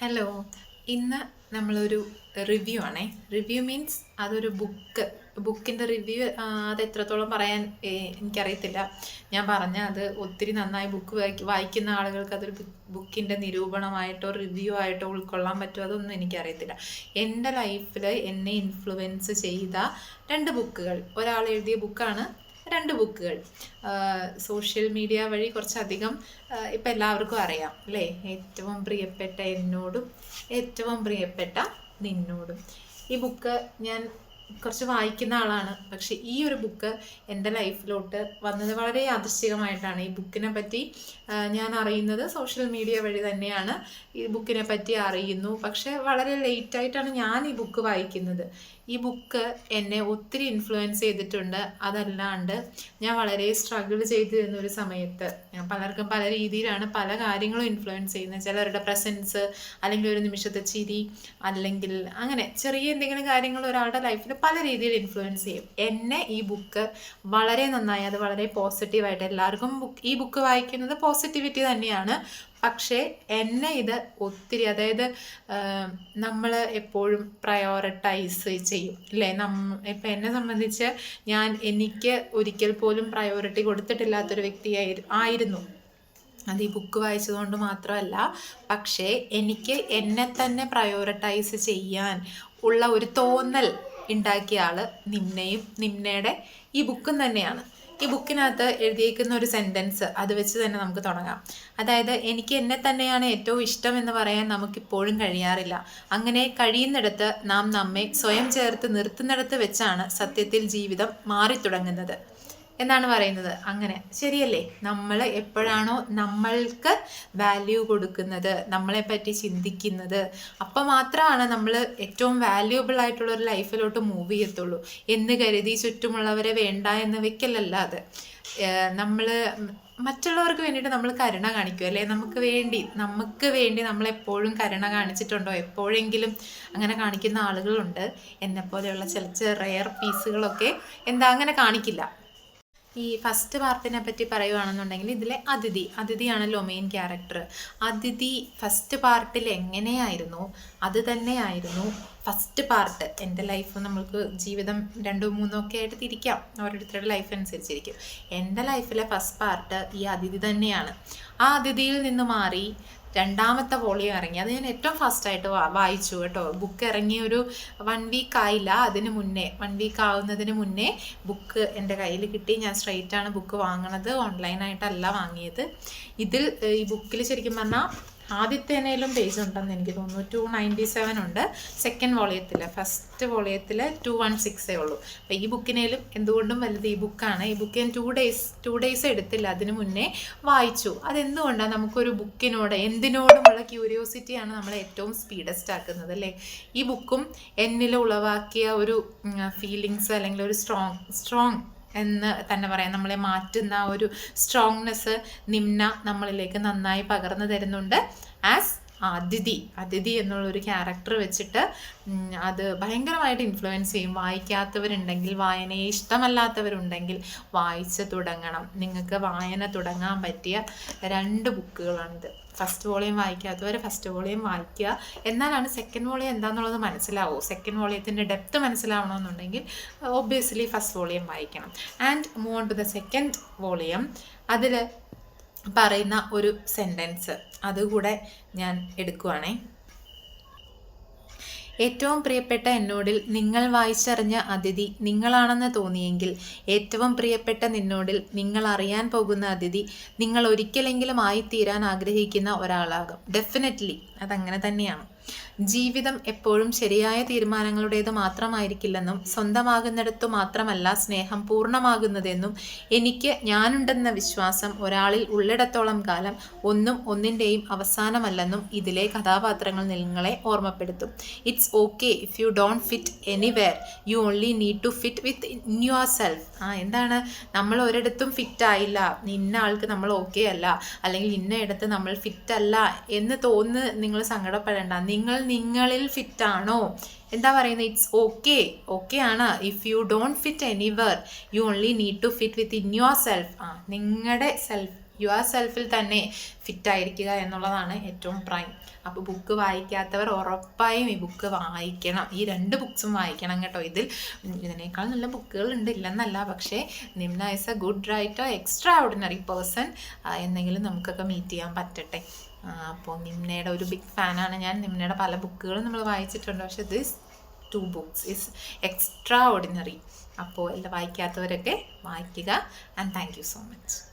Hello ഇന്ന് നമ്മളൊരു review ആണേ. റിവ്യൂ മീൻസ് അതൊരു ബുക്ക് ബുക്കിന്റെ റിവ്യൂ അത് എത്രത്തോളം പറയാൻ എനിക്കറിയത്തില്ല. ഞാൻ പറഞ്ഞ അത് ഒത്തിരി നന്നായി ബുക്ക് വായിക്ക വായിക്കുന്ന ആളുകൾക്ക് അതൊരു ബുക്കിന്റെ നിരൂപണമായിട്ടോ റിവ്യൂ ആയിട്ടോ ഉൾക്കൊള്ളാൻ പറ്റുമോ അതൊന്നും എനിക്കറിയത്തില്ല. എന്റെ ലൈഫിൽ എന്നെ ഇൻഫ്ലുവൻസ് ചെയ്ത രണ്ട് ബുക്കുകൾ ഒരാൾ എഴുതിയ ബുക്കാണ് രണ്ട് ബുക്കുകൾ. സോഷ്യൽ മീഡിയ വഴി കുറച്ചധികം ഇപ്പം എല്ലാവർക്കും അറിയാം അല്ലേ? ഏറ്റവും പ്രിയപ്പെട്ട എന്നോടും ഏറ്റവും പ്രിയപ്പെട്ട നിന്നോടും. ഈ ബുക്ക് ഞാൻ കുറച്ച് വായിക്കുന്ന ആളാണ്. പക്ഷെ ഈ ഒരു ബുക്ക് എന്റെ ലൈഫിലോട്ട് വന്നത് വളരെ യാദൃശ്ചികമായിട്ടാണ്. ഈ ബുക്കിനെ പറ്റി ഞാൻ അറിയുന്നത് സോഷ്യൽ മീഡിയ വഴി തന്നെയാണ്. ഈ ബുക്കിനെ പറ്റി അറിയുന്നു. പക്ഷേ വളരെ ലേറ്റായിട്ടാണ് ഞാൻ ഈ ബുക്ക് വായിക്കുന്നത്. ഈ ബുക്ക് എന്നെ ഒത്തിരി ഇൻഫ്ലുവൻസ് ചെയ്തിട്ടുണ്ട്. അതല്ലാണ്ട് ഞാൻ വളരെ സ്ട്രഗിൾ ചെയ്തിരുന്ന ഒരു സമയത്ത്. പലർക്കും പല രീതിയിലാണ് പല കാര്യങ്ങളും ഇൻഫ്ലുവൻസ് ചെയ്യുന്നത്. ചിലരുടെ പ്രസൻസ് അല്ലെങ്കിൽ ഒരു നിമിഷത്തെ ചിരി അല്ലെങ്കിൽ അങ്ങനെ ചെറിയ എന്തെങ്കിലും കാര്യങ്ങൾ ഒരാളുടെ ലൈഫിൽ പല രീതിയിൽ ഇൻഫ്ലുവൻസ് ചെയ്യും. എന്നെ ഈ ബുക്ക് വളരെ നന്നായി അത് വളരെ പോസിറ്റീവായിട്ട് എല്ലാവർക്കും ഈ ബുക്ക് വായിക്കുന്നത് പോസിറ്റിവിറ്റി തന്നെയാണ്. പക്ഷേ എന്നെ ഇത് ഒത്തിരി അതായത് നമ്മൾ എപ്പോഴും പ്രയോറിറ്റൈസ് ചെയ്യും അല്ലേ? നം ഇപ്പം എന്നെ സംബന്ധിച്ച് ഞാൻ എനിക്ക് ഒരിക്കൽ പോലും പ്രയോറിറ്റി കൊടുത്തിട്ടില്ലാത്തൊരു വ്യക്തിയായി ആയിരുന്നു. അത് ഈ ബുക്ക് വായിച്ചതുകൊണ്ട് മാത്രമല്ല പക്ഷേ എനിക്ക് എന്നെ തന്നെ പ്രയോറിറ്റൈസ് ചെയ്യാൻ ഉള്ള ഒരു തോന്നൽ ഉണ്ടാക്കിയ ആൾ നിന്നെയും നിന്നയുടെ ഈ ബുക്കും തന്നെയാണ്. ഈ ബുക്കിനകത്ത് എഴുതിയേക്കുന്ന ഒരു സെന്റൻസ് അത് വെച്ച് തന്നെ നമുക്ക് തുടങ്ങാം. അതായത് എനിക്ക് എന്നെ തന്നെയാണ് ഏറ്റവും ഇഷ്ടം എന്ന് പറയാൻ നമുക്കിപ്പോഴും കഴിയാറില്ല. അങ്ങനെ കഴിയുന്നിടത്ത് നാം നമ്മെ സ്വയം ചേർത്ത് നിർത്തുന്നിടത്ത് വെച്ചാണ് സത്യത്തിൽ ജീവിതം മാറിത്തുടങ്ങുന്നത്. എന്നാണ് പറയുന്നത്. അങ്ങനെ. ശരിയല്ലേ? നമ്മൾ എപ്പോഴാണോ നമ്മൾക്ക് വാല്യൂ കൊടുക്കുന്നത് നമ്മളെ പറ്റി ചിന്തിക്കുന്നത് അപ്പം മാത്രമാണ് നമ്മൾ ഏറ്റവും വാല്യൂബിൾ ആയിട്ടുള്ള ഒരു ലൈഫിലോട്ട് മൂവ് ചെയ്യത്തുള്ളൂ. എന്ന് കരുതി ചുറ്റുമുള്ളവരെ വേണ്ട എന്ന് വെക്കലല്ല അത് നമ്മൾ മറ്റുള്ളവർക്ക് വേണ്ടിയിട്ട് നമ്മൾ കരുണ കാണിക്കും അല്ലെ? നമുക്ക് വേണ്ടി നമുക്ക് വേണ്ടി നമ്മൾ എപ്പോഴും കരുണ കാണിച്ചിട്ടുണ്ടോ? എപ്പോഴെങ്കിലും അങ്ങനെ കാണിക്കുന്ന ആളുകളുണ്ട്. എന്നെപ്പോലെയുള്ള ചില ചില റെയർ പീസുകളൊക്കെ എന്താ അങ്ങനെ കാണിക്കില്ല. ഈ ഫസ്റ്റ് പാർട്ടിനെ പറ്റി പറയുവാണെന്നുണ്ടെങ്കിൽ ഇതിലെ അതിഥി അതിഥിയാണല്ലോ മെയിൻ ക്യാരക്ടർ അതിഥി ഫസ്റ്റ് പാർട്ടിൽ എങ്ങനെയായിരുന്നു? അത് തന്നെയായിരുന്നു ഫസ്റ്റ് പാർട്ട് എന്റെ ലൈഫ് നമ്മൾക്ക് ജീവിതം രണ്ടോ മൂന്നോ ഒക്കെ ആയിട്ട് തിരിക്കാം. ഓരോരുത്തരുടെ ലൈഫ് അനുസരിച്ചിരിക്കും. എന്റെ ലൈഫിലെ ഫസ്റ്റ് പാർട്ട് ഈ അതിഥി തന്നെയാണ്. ആ അതിഥിയിൽ നിന്ന് മാറി രണ്ടാമത്തെ വോളിയം ഇറങ്ങി. അത് ഞാൻ ഏറ്റവും ഫാസ്റ്റായിട്ട് വായിച്ചു കേട്ടോ. ബുക്ക് ഇറങ്ങി ഒരു വൺ വീക്ക് ആയില്ല. അതിന് മുന്നേ വൺ വീക്ക് ആവുന്നതിന് മുന്നേ ബുക്ക് എന്റെ കയ്യിൽ കിട്ടി. ഞാൻ സ്ട്രൈറ്റ് ആണ് ബുക്ക് വാങ്ങണത്. ഓൺലൈനായിട്ടല്ല വാങ്ങിയത്. ഇതിൽ ഈ ബുക്കിൽ ശരിക്കും പറഞ്ഞാൽ ആദ്യത്തേനേലും പേജ് ഉണ്ടെന്ന് എനിക്ക് തോന്നുന്നു. ടു നയന്റി സെവൻ ഉണ്ട് സെക്കൻഡ് വോളിയത്തിൽ ഫസ്റ്റ് വോളിയത്തിൽ ടു വൺ സിക്സേ ഉള്ളൂ. അപ്പോൾ ഈ ബുക്കിനേലും എന്തുകൊണ്ടും വലുത് ഈ ബുക്കാണ് ഈ ബുക്ക് ഞാൻ ടു ഡേയ്സ് ടു ഡേയ്സ് എടുത്തില്ല. അതിന് മുന്നേ വായിച്ചു. അതെന്തുകൊണ്ടാണ് നമുക്കൊരു ബുക്കിനോട് എന്തിനോടുമുള്ള ക്യൂരിയോസിറ്റിയാണ് നമ്മളെ ഏറ്റവും സ്പീഡസ്റ്റ് ആക്കുന്നത് അല്ലേ? ഈ ബുക്കും എന്നിൽ ഉളവാക്കിയ ഒരു ഫീലിങ്സ് അല്ലെങ്കിൽ ഒരു സ്ട്രോങ് സ്ട്രോങ് എന്ന് തന്നെ പറയാം. നമ്മളെ മാറ്റുന്ന ഒരു സ്ട്രോങ്നെസ് നിമ്ന നമ്മളിലേക്ക് നന്നായി പകർന്നു തരുന്നുണ്ട്. ആസ് അതിഥി അതിഥി എന്നുള്ളൊരു ക്യാരക്ടർ വെച്ചിട്ട് അത് ഭയങ്കരമായിട്ട് ഇൻഫ്ലുവൻസ് ചെയ്യും. വായിക്കാത്തവരുണ്ടെങ്കിൽ വായനയെ ഇഷ്ടമല്ലാത്തവരുണ്ടെങ്കിൽ വായിച്ച് തുടങ്ങണം. നിങ്ങൾക്ക് വായന തുടങ്ങാൻ പറ്റിയ രണ്ട് ബുക്കുകളാണിത്. ഫസ്റ്റ് വോളിയം വായിക്കാത്തവർ ഫസ്റ്റ് വോളിയം വായിക്കുക. എന്നാലാണ് സെക്കൻഡ് വോളിയം എന്താണെന്നുള്ളത് മനസ്സിലാവൂ. സെക്കൻഡ് വോളിയത്തിന്റെ ഡെപ്ത് മനസ്സിലാവണമെന്നുണ്ടെങ്കിൽ ഒബ്വിയസ്ലി ഫസ്റ്റ് വോളിയം വായിക്കണം. And move on to the second volume അതിൽ പറയുന്ന ഒരു സെന്റൻസ് അതുകൂടെ ഞാൻ എടുക്കുവാണേ. ഏറ്റവും പ്രിയപ്പെട്ട എന്നോടിൽ നിങ്ങൾ വായിച്ചറിഞ്ഞ അതിഥി നിങ്ങളാണെന്ന് തോന്നിയെങ്കിൽ ഏറ്റവും പ്രിയപ്പെട്ട നിന്നോടിൽ നിങ്ങൾ അറിയാൻ പോകുന്ന അതിഥി നിങ്ങൾ ഒരിക്കലെങ്കിലും ആയിത്തീരാൻ ആഗ്രഹിക്കുന്ന ഒരാളാകും. ഡെഫിനറ്റ്ലി അതങ്ങനെ തന്നെയാണ്. ജീവിതം എപ്പോഴും ശരിയായ തീരുമാനങ്ങളുടേത് മാത്രമായിരിക്കില്ലെന്നും സ്വന്തമാകുന്നിടത്തു മാത്രമല്ല സ്നേഹം പൂർണമാകുന്നതെന്നും എനിക്ക് ഞാനുണ്ടെന്ന വിശ്വാസം ഒരാളിൽ ഉള്ളിടത്തോളം കാലം ഒന്നും ഒന്നിന്റെയും അവസാനമല്ലെന്നും ഇതിലെ കഥാപാത്രങ്ങൾ നിങ്ങളെ ഓർമ്മപ്പെടുത്തും. It's okay if you don't fit anywhere you only need to fit within yourself ആ എന്താണ്? നമ്മൾ ഒരിടത്തും ഫിറ്റ് ആയില്ല. ഇന്ന ആൾക്ക് നമ്മൾ ഓക്കെ അല്ല. അല്ലെങ്കിൽ ഇന്ന ഇടത്ത് നമ്മൾ ഫിറ്റ് അല്ല എന്ന് തോന്നുന്നു നിങ്ങൾ സങ്കടപ്പെടേണ്ട. നിങ്ങൾ നിങ്ങളിൽ ഫിറ്റാണോ? എന്താ പറയുന്നത് ഇറ്റ്സ് ഓക്കെ ഓക്കെ ആണ്. If you don't fit anywhere you only need to fit within yourself ആ നിങ്ങളുടെ സെൽഫ് യുവർ സെൽഫിൽ തന്നെ ഫിറ്റായിരിക്കുക എന്നുള്ളതാണ് ഏറ്റവും പ്രൈം അപ്പോൾ ബുക്ക് വായിക്കാത്തവർ ഉറപ്പായും ഈ ബുക്ക് വായിക്കണം. ഈ രണ്ട് ബുക്സും വായിക്കണം കേട്ടോ. ഇതിൽ ഇതിനേക്കാൾ നല്ല ബുക്കുകൾ ഉണ്ട്. ഇല്ലെന്നല്ല. പക്ഷേ Nimna is a good writer extraordinary person എന്നെങ്കിലും നമുക്കൊക്കെ മീറ്റ് ചെയ്യാൻ പറ്റട്ടെ. അപ്പോൾ നിമ്നയുടെ ഒരു ബിഗ് ഫാനാണ് ഞാൻ. നിമ്നയുടെ പല ബുക്കുകളും നമ്മൾ വായിച്ചിട്ടുണ്ട്. പക്ഷെ this two books is extraordinary അപ്പോൾ എല്ലാം വായിക്കാത്തവരൊക്കെ വായിക്കുക. And thank you so much